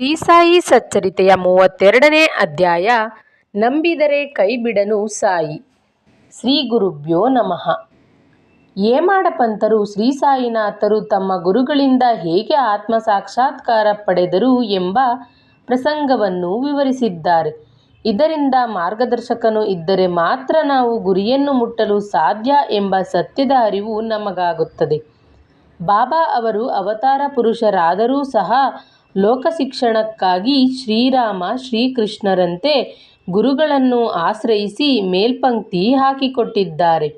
ಶ್ರೀ ಸಾಯಿ ಸಚ್ಚರಿತೆಯ ಮೂವತ್ತೆರಡನೇ ಅಧ್ಯಾಯ, ನಂಬಿದರೆ ಕೈಬಿಡನು ಸಾಯಿ. ಶ್ರೀ ಗುರುಭ್ಯೋ ನಮಃ. ಏಮಾಡಪಂತರು ಶ್ರೀ ಸಾಯಿನಾಥರು ತಮ್ಮ ಗುರುಗಳಿಂದ ಹೇಗೆ ಆತ್ಮ ಸಾಕ್ಷಾತ್ಕಾರ ಪಡೆದರು ಎಂಬ ಪ್ರಸಂಗವನ್ನು ವಿವರಿಸಿದ್ದಾರೆ. ಇದರಿಂದ ಮಾರ್ಗದರ್ಶಕನು ಇದ್ದರೆ ಮಾತ್ರ ನಾವು ಗುರಿಯನ್ನು ಮುಟ್ಟಲು ಸಾಧ್ಯ ಎಂಬ ಸತ್ಯದ ಅರಿವು ನಮಗಾಗುತ್ತದೆ. ಬಾಬಾ ಅವರು ಅವತಾರ ಪುರುಷರಾದರೂ ಸಹ ಲೋಕಶಿಕ್ಷಣಕ್ಕಾಗಿ ಶ್ರೀರಾಮ ಶ್ರೀಕೃಷ್ಣರಂತೆ ಗುರುಗಳನ್ನು ಆಶ್ರಯಿಸಿ ಮೇಲ್ಪಂಕ್ತಿ ಹಾಕಿಕೊಟ್ಟಿದ್ದಾರೆ.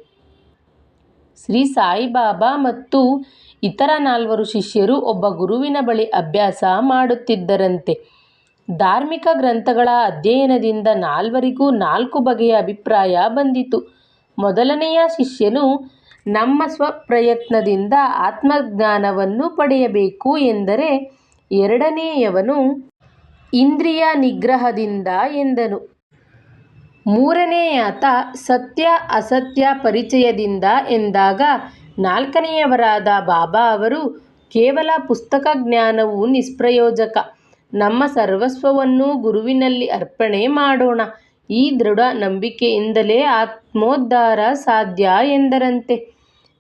ಶ್ರೀ ಸಾಯಿಬಾಬಾ ಮತ್ತು ಇತರ ನಾಲ್ವರು ಶಿಷ್ಯರು ಒಬ್ಬ ಗುರುವಿನ ಬಳಿ ಅಭ್ಯಾಸ ಮಾಡುತ್ತಿದ್ದರಂತೆ. ಧಾರ್ಮಿಕ ಗ್ರಂಥಗಳ ಅಧ್ಯಯನದಿಂದ ನಾಲ್ವರಿಗೂ ನಾಲ್ಕು ಬಗೆಯ ಅಭಿಪ್ರಾಯ ಬಂದಿತು. ಮೊದಲನೆಯ ಶಿಷ್ಯನು, ನಮ್ಮ ಸ್ವಪ್ರಯತ್ನದಿಂದ ಆತ್ಮಜ್ಞಾನವನ್ನು ಪಡೆಯಬೇಕು ಎಂದರೆ ಎರಡನೆಯವನು, ಇಂದ್ರಿಯ ನಿಗ್ರಹದಿಂದ ಎಂದನು. ಮೂರನೆಯಾತ ಸತ್ಯ ಅಸತ್ಯ ಪರಿಚಯದಿಂದ ಎಂದಾಗ, ನಾಲ್ಕನೆಯವರಾದ ಬಾಬಾ ಅವರು, ಕೇವಲ ಪುಸ್ತಕ ಜ್ಞಾನವು ನಿಷ್ಪ್ರಯೋಜಕ. ನಮ್ಮ ಸರ್ವಸ್ವವನ್ನು ಗುರುವಿನಲ್ಲಿ ಅರ್ಪಣೆ ಮಾಡೋಣ. ಈ ದೃಢ ನಂಬಿಕೆಯಿಂದಲೇ ಆತ್ಮೋದ್ಧಾರ ಸಾಧ್ಯ ಎಂದರಂತೆ.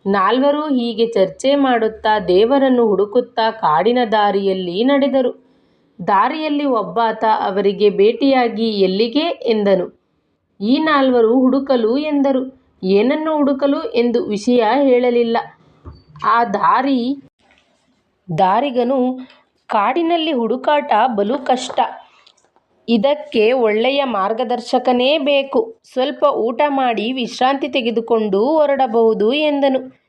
ನಾಲ್ವರು ಹೀಗೆ ಚರ್ಚೆ ಮಾಡುತ್ತಾ ದೇವರನ್ನು ಹುಡುಕುತ್ತಾ ಕಾಡಿನ ದಾರಿಯಲ್ಲಿ ನಡೆದರು. ದಾರಿಯಲ್ಲಿ ಒಬ್ಬಾತ ಅವರಿಗೆ ಭೇಟಿಯಾಗಿ ಎಲ್ಲಿಗೆ ಎಂದನು. ಈ ನಾಲ್ವರು ಹುಡುಕಲು ಎಂದರು. ಏನನ್ನು ಹುಡುಕಲು ಎಂದು ವಿಷಯ ಹೇಳಲಿಲ್ಲ. ಆ ದಾರಿ, ದಾರಿಗನು ಕಾಡಿನಲ್ಲಿ ಹುಡುಕಾಟ ಬಲು ಕಷ್ಟ. ಇದಕ್ಕೆ ಒಳ್ಳೆಯ ಮಾರ್ಗದರ್ಶಕನೇ ಬೇಕು. ಸ್ವಲ್ಪ ಊಟ ಮಾಡಿ ವಿಶ್ರಾಂತಿ ತೆಗೆದುಕೊಂಡು ಹೊರಡಬಹುದು ಎಂದನು.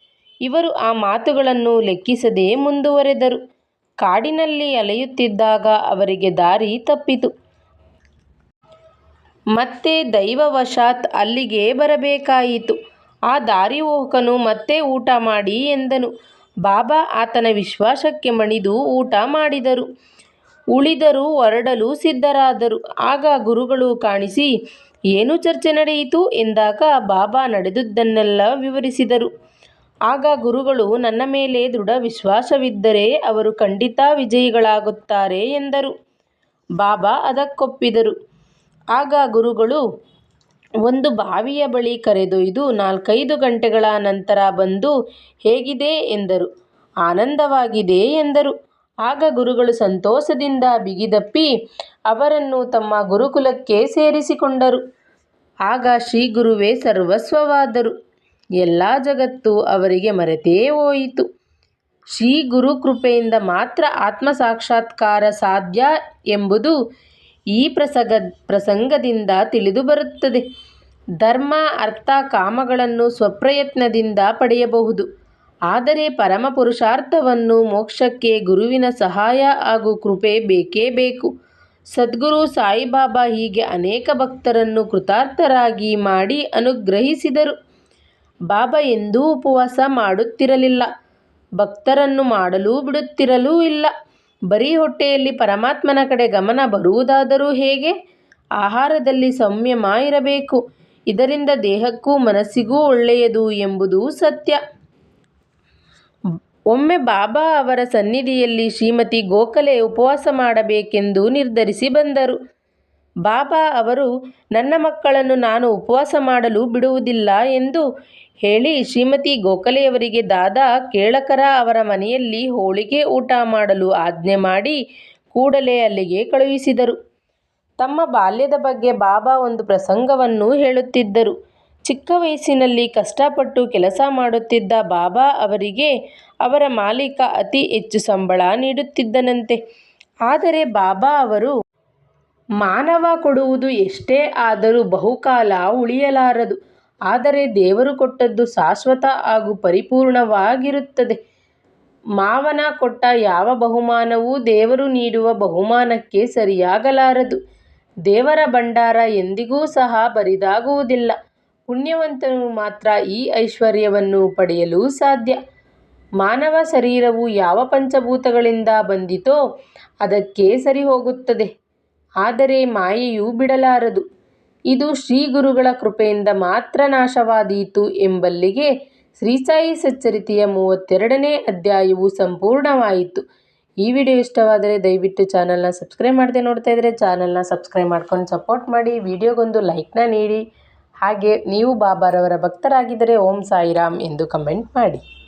ಇವರು ಆ ಮಾತುಗಳನ್ನು ಲೆಕ್ಕಿಸದೆ ಮುಂದುವರೆದರು. ಕಾಡಿನಲ್ಲಿ ಅಲೆಯುತ್ತಿದ್ದಾಗ ಅವರಿಗೆ ದಾರಿ ತಪ್ಪಿತು. ಮತ್ತೆ ದೈವವಶಾತ್ ಅಲ್ಲಿಗೆ ಬರಬೇಕಾಯಿತು. ಆ ದಾರಿ ಹೋಕನು ಮತ್ತೆ ಊಟ ಮಾಡಿ ಎಂದನು. ಬಾಬಾ ಆತನ ವಿಶ್ವಾಸಕ್ಕೆ ಮಣಿದು ಊಟ ಮಾಡಿದರು. ಉಳಿದರು ಹೊರಡಲು ಸಿದ್ಧರಾದರು. ಆಗ ಗುರುಗಳು ಕಾಣಿಸಿ, ಏನು ಚರ್ಚೆ ನಡೆಯಿತು? ಎಂದಾಗ ಬಾಬಾ ನಡೆದುದನ್ನೆಲ್ಲ ವಿವರಿಸಿದರು. ಆಗ ಗುರುಗಳು, ನನ್ನ ಮೇಲೆ ದೃಢ ವಿಶ್ವಾಸವಿದ್ದರೆ ಅವರು ಖಂಡಿತ ವಿಜಯಿಗಳಾಗುತ್ತಾರೆ ಎಂದರು. ಬಾಬಾ ಅದಕ್ಕೊಪ್ಪಿದರು. ಆಗ ಗುರುಗಳು, ಒಂದು ಬಾವಿಯ ಬಳಿ ಕರೆದೊಯ್ದು ನಾಲ್ಕೈದು ಗಂಟೆಗಳ ನಂತರ ಬಂದು ಹೇಗಿದೆ? ಎಂದರು. ಆನಂದವಾಗಿದೆ ಎಂದರು. ಆಗ ಗುರುಗಳು ಸಂತೋಷದಿಂದ ಬಿಗಿದಪ್ಪಿ ಅವರನ್ನು ತಮ್ಮ ಗುರುಕುಲಕ್ಕೆ ಸೇರಿಸಿಕೊಂಡರು. ಆಗ ಶ್ರೀ ಗುರುವೇ ಸರ್ವಸ್ವವಾದರು. ಎಲ್ಲ ಜಗತ್ತು ಅವರಿಗೆ ಮರೆತೇ ಹೋಯಿತು. ಶ್ರೀ ಗುರು ಕೃಪೆಯಿಂದ ಮಾತ್ರ ಆತ್ಮ ಸಾಕ್ಷಾತ್ಕಾರ ಸಾಧ್ಯ ಎಂಬುದು ಈ ಪ್ರಸಂಗ, ಪ್ರಸಂಗದಿಂದ ತಿಳಿದುಬರುತ್ತದೆ ಧರ್ಮ, ಅರ್ಥ, ಕಾಮಗಳನ್ನು ಸ್ವಪ್ರಯತ್ನದಿಂದ ಪಡೆಯಬಹುದು. ಆದರೆ ಪರಮ ಪುರುಷಾರ್ಥವನ್ನು ಮೋಕ್ಷಕ್ಕೆ ಗುರುವಿನ ಸಹಾಯ ಹಾಗೂ ಕೃಪೆ ಬೇಕೇ ಬೇಕು. ಸದ್ಗುರು ಸಾಯಿಬಾಬಾ ಹೀಗೆ ಅನೇಕ ಭಕ್ತರನ್ನು ಕೃತಾರ್ಥರಾಗಿ ಮಾಡಿ ಅನುಗ್ರಹಿಸಿದರು. ಬಾಬಾ ಎಂದೂ ಉಪವಾಸ ಮಾಡುತ್ತಿರಲಿಲ್ಲ. ಭಕ್ತರನ್ನು ಮಾಡಲು ಬಿಡುತ್ತಿರಲೂ ಇಲ್ಲ. ಬರೀ ಹೊಟ್ಟೆಯಲ್ಲಿ ಪರಮಾತ್ಮನ ಕಡೆ ಗಮನ ಬರುವುದಾದರೂ ಹೇಗೆ? ಆಹಾರದಲ್ಲಿ ಸಂಯಮ ಇರಬೇಕು ಇದರಿಂದ ದೇಹಕ್ಕೂ ಮನಸ್ಸಿಗೂ ಒಳ್ಳೆಯದು ಎಂಬುದು ಸತ್ಯ. ಒಮ್ಮೆ ಬಾಬಾ ಅವರ ಸನ್ನಿಧಿಯಲ್ಲಿ ಶ್ರೀಮತಿ ಗೋಖಲೆ ಉಪವಾಸ ಮಾಡಬೇಕೆಂದು ನಿರ್ಧರಿಸಿ ಬಂದರು. ಬಾಬಾ ಅವರು, ನನ್ನ ಮಕ್ಕಳನ್ನು ನಾನು ಉಪವಾಸ ಮಾಡಲು ಬಿಡುವುದಿಲ್ಲ ಎಂದು ಹೇಳಿ ಶ್ರೀಮತಿ ಗೋಖಲೆಯವರಿಗೆ ದಾದಾ ಕೇಳಕರ ಅವರ ಮನೆಯಲ್ಲಿ ಹೋಳಿಗೆ ಊಟ ಮಾಡಲು ಆಜ್ಞೆ ಮಾಡಿ ಕೂಡಲೇ ಅಲ್ಲಿಗೆ ಕಳುಹಿಸಿದರು. ತಮ್ಮ ಬಾಲ್ಯದ ಬಗ್ಗೆ ಬಾಬಾ ಒಂದು ಪ್ರಸಂಗವನ್ನು ಹೇಳುತ್ತಿದ್ದರು. ಚಿಕ್ಕ ವಯಸ್ಸಿನಲ್ಲಿ ಕಷ್ಟಪಟ್ಟು ಕೆಲಸ ಮಾಡುತ್ತಿದ್ದ ಬಾಬಾ ಅವರಿಗೆ ಅವರ ಮಾಲೀಕ ಅತಿ ಹೆಚ್ಚು ಸಂಬಳ ನೀಡುತ್ತಿದ್ದನಂತೆ. ಆದರೆ ಬಾಬಾ ಅವರು, ಮಾನವ ಕೊಡುವುದು ಎಷ್ಟೇ ಆದರೂ ಬಹುಕಾಲ ಉಳಿಯಲಾರದು. ಆದರೆ ದೇವರು ಕೊಟ್ಟದ್ದು ಶಾಶ್ವತ ಹಾಗೂ ಪರಿಪೂರ್ಣವಾಗಿರುತ್ತದೆ. ಮಾವನ ಕೊಟ್ಟ ಯಾವ ಬಹುಮಾನವೂ ದೇವರು ನೀಡುವ ಬಹುಮಾನಕ್ಕೆ ಸರಿಯಾಗಲಾರದು. ದೇವರ ಭಂಡಾರ ಎಂದಿಗೂ ಸಹ ಬರಿದಾಗುವುದಿಲ್ಲ. ಪುಣ್ಯವಂತನು ಮಾತ್ರ ಈ ಐಶ್ವರ್ಯವನ್ನು ಪಡೆಯಲು ಸಾಧ್ಯ. ಮಾನವ ಶರೀರವು ಯಾವ ಪಂಚಭೂತಗಳಿಂದ ಬಂದಿತೋ ಅದಕ್ಕೆ ಸರಿ ಹೋಗುತ್ತದೆ ಆದರೆ ಮಾಯೆಯು ಬಿಡಲಾರದು. ಇದು ಶ್ರೀ ಗುರುಗಳ ಕೃಪೆಯಿಂದ ಮಾತ್ರ ನಾಶವಾದೀತು ಎಂಬಲ್ಲಿಗೆ ಶ್ರೀಸಾಯಿ ಸಚ್ಚರಿತೆಯ ಮೂವತ್ತೆರಡನೇ ಅಧ್ಯಾಯವು ಸಂಪೂರ್ಣವಾಯಿತು. ಈ ವಿಡಿಯೋ ಇಷ್ಟವಾದರೆ ದಯವಿಟ್ಟು ಚಾನಲ್ನ ಸಬ್ಸ್ಕ್ರೈಬ್ ಮಾಡದೆ ನೋಡ್ತಾ ಇದ್ದರೆ ಚಾನಲ್ನ ಸಬ್ಸ್ಕ್ರೈಬ್ ಮಾಡ್ಕೊಂಡು ಸಪೋರ್ಟ್ ಮಾಡಿ. ವಿಡಿಯೋಗೊಂದು ಲೈಕ್ನ ನೀಡಿ. ಹಾಗೆ ನೀವು ಬಾಬಾರವರ ಭಕ್ತರಾಗಿದ್ದರೆ ಓಂ ಸಾಯಿರಾಮ್ ಎಂದು ಕಮೆಂಟ್ ಮಾಡಿ.